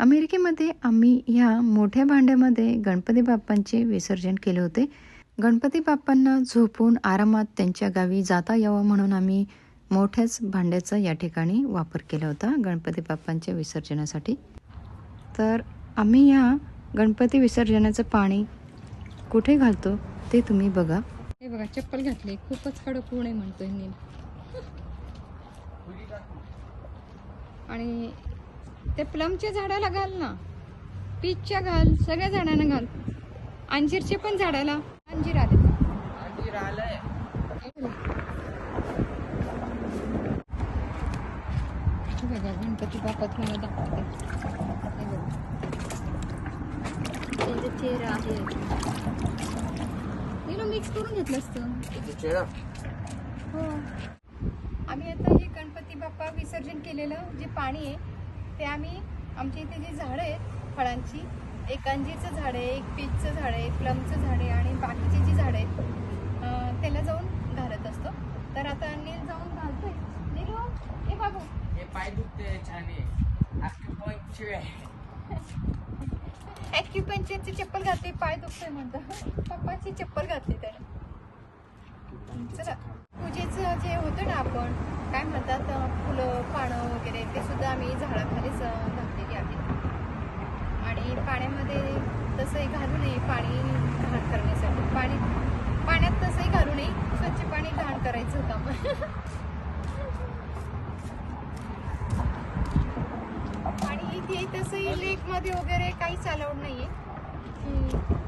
अमेरिकेमध्ये आम्ही ह्या मोठ्या भांड्यामध्ये गणपती बाप्पांचे विसर्जन केले होते. गणपती बाप्पांना झोपून आरामात त्यांच्या गावी जाता यावं म्हणून आम्ही मोठ्याच भांड्याचा या ठिकाणी वापर केला होता गणपती बाप्पांच्या विसर्जनासाठी. तर आम्ही ह्या गणपती विसर्जनाचं पाणी कुठे घालतो ते तुम्ही बघा. हे बघा चप्पल घातली. खूपच कडक ऊन आहे म्हणतोय आणि ते प्लमच्या झाडाला घाल ना. पीचच्या घाल सगळ्या झाडांना घाल. अंजीरच्या पण झाडाला. अंजीर आले. हे बघा गणपती बाप्पा तुम्हाला दाखवते. चेहरा आहे. मिक्स करून घेतलं असतं. हो. आम्ही आता हे गणपती बाप्पा विसर्जन केलेलं जे पाणी आहे ते आम्ही आमच्या इथे जी झाडं आहेत फळांची एक अंजीरचं झाड आहे एक पीचचं झाड आहे प्लमचं झाड आहे आणि बाकीची जी झाडं आहेत त्याला जाऊन घालत असतो. तर आता नील जाऊन घालतोय. नीलो हे बाबू हे पाय दुखते छाने ॲक्युपंचरची चप्पल घातली पाय दुखतोय म्हणतो. पप्पाची चप्पल घातली त्याने. चला पूजेचं जे होतं ना आपण काय म्हणतात फुलं पानं वगैरे ते सुद्धा आम्ही झाडाखालीच घातलेली आहे आणि पाण्यामध्ये तसंही घालू नये पाणी घाण करण्यासाठी. पाणी पाण्यात तसंही घालू नये स्वच्छ पाणी घाण करायचं होतं आपण आणि इथे तसंही लेकमध्ये वगैरे काहीच अलाउड नाहीये. आहे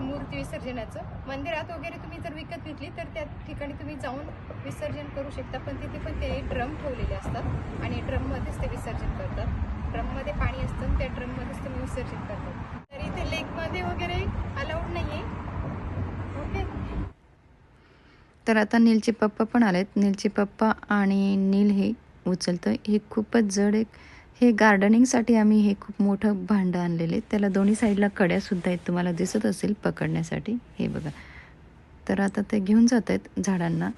म्हणजे मूर्ती विसर्जनाचं. मंदिरात वगैरे तुम्ही जर विकत घेतली तर त्या ठिकाणी तुम्ही जाऊन विसर्जन करू शकता. पण तिथे पण ते ड्रम ठेवलेले असतात आणि ड्रममध्येच ते विसर्जन करतात. ड्रममध्ये पाणी असतं आणि त्या ड्रममध्येच तुम्ही विसर्जन करतात. तर इथे लेकमध्ये वगैरे अलाउड नाही ओके. तर आता नीलचे पप्पा पण आलेत. नीलचे पप्पा आणि नील हे उचलतं. हे खूपच जड एक हे गार्डनिंगसाठी आम्ही हे खूप मोठं भांडं आणलेले त्याला दोन्ही साईडला कड्यासुद्धा आहेत तुम्हाला दिसत असेल पकडण्यासाठी. हे बघा. तर आता ते घेऊन जात आहेत झाडांना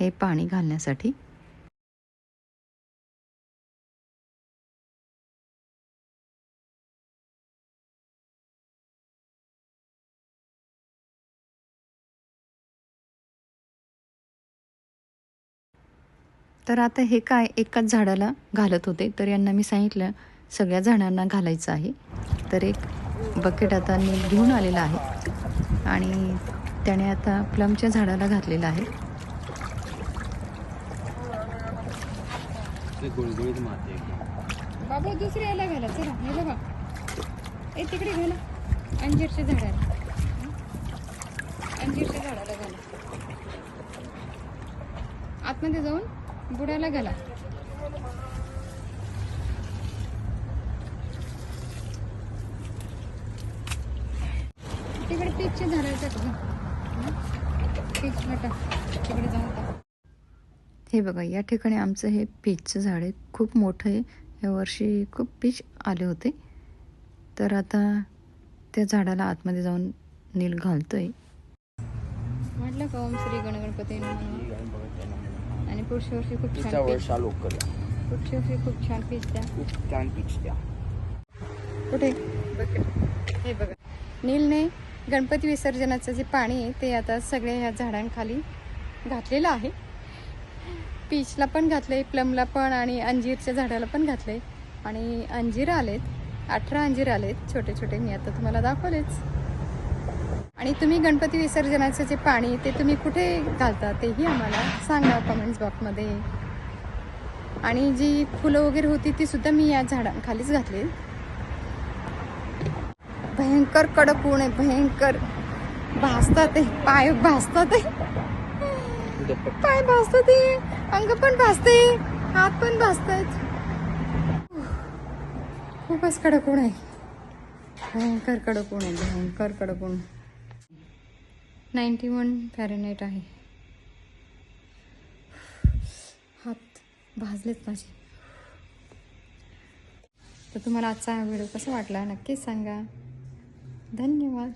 हे पाणी घालण्यासाठी. तर आता हे काय एकाच झाडाला घालत होते? तर यांना मी सांगितलं सगळ्या झाडांना घालायचं आहे. तर एक बकेट आता मी घेऊन आलेला आहे. आणि त्याने आता प्लमच्या झाडाला घातलेलं आहे. बाबा दुसऱ्या याला घाला. चला हे बघा. ए तिकडे घाला. अंजीरच्या झाडाला. अंजीरच्या झाडाला घाला. आतमध्ये जाऊन बुडाला गेला. तिकडे पीचच्या झाडाला टाका पीच तिकडे जाऊन हे बघा या ठिकाणी आमचं हे पीचचं झाड आहे. खूप मोठं आहे. या वर्षी खूप पीच आले होते. तर आता त्या झाडाला आतमध्ये जाऊन नील घालतोय. म्हटलं का ओम श्री गणगणपती आणि पुढच्या वर्षी खूप तिचा छान पुढच्या वर्षी खूप छान पीच द्या. खूप छान पिच द्या. कुठे? हे बघा. नीलने गणपती विसर्जनाचं जे पाणी आहे ते आता सगळ्या ह्या झाडांखाली घातलेलं आहे. पीचला पण घातले प्लमला पण आणि अंजीरच्या झाडाला पण घातले आणि अंजीर आलेत अठरा अंजीर आलेत छोटे छोटे मी आता तुम्हाला दाखवलेच. आणि तुम्ही गणपती विसर्जनाचं जे पाणी ते तुम्ही कुठे घालता? तेही आम्हाला सांगा कमेंट्स बॉक्समध्ये आणि जी फुलं वगैरे होती ती सुद्धा मी या झाडांखालीच घातली. भयंकर कडक ऊन आहे भयंकर. भासतात पाय भासतात पाय भासतात ते अंग पण भासते हात पण भासतात. खूपच कडक ऊन आहे. भयंकर कडक ऊन आहे भयंकर कडक ऊन. नाईन्टी वन फॅरेनाईट आहे. हात भाजलेत माझे. तर तुम्हाला आजचा हा व्हिडिओ कसा वाटला नक्कीच सांगा. धन्यवाद.